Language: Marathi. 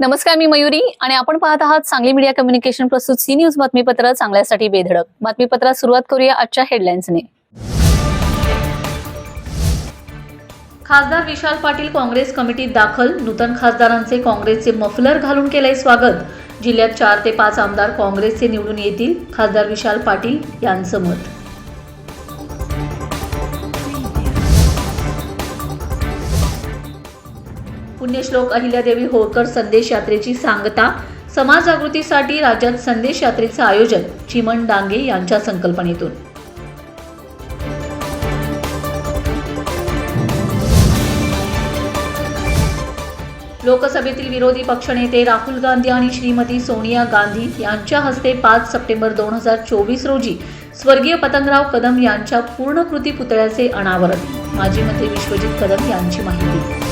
नमस्कार मी मयुरी आणि आपण पाहत आहात सांगली मीडिया कम्युनिकेशन प्रस्तुत सी न्यूज बातमीपत्र चांगल्यासाठी बेधडक. बातमीपत्रात सुरुवात करूया आजच्या हेडलाईन्सने. खासदार विशाल पाटील काँग्रेस कमिटीत दाखल. नूतन खासदारांचे काँग्रेसचे मफलर घालून केलंय स्वागत. जिल्ह्यात चार ते पाच आमदार काँग्रेसचे निवडून येतील खासदार विशाल पाटील यांचं मत. पुण्यश्लोक अहिल्यादेवी होळकर संदेश यात्रेची सांगता समाजजागृतीसाठी राज्यात संदेश यात्रेचं आयोजन चिमण डांगे यांच्या संकल्पनेतून. लोकसभेतील विरोधी पक्षनेते राहुल गांधी आणि श्रीमती सोनिया गांधी यांच्या हस्ते पाच सप्टेंबर दोन हजार चोवीस रोजी स्वर्गीय पतंगराव कदम यांच्या पूर्णकृती पुतळ्याचे अनावरण. माजी मंत्री विश्वजित कदम यांची माहिती.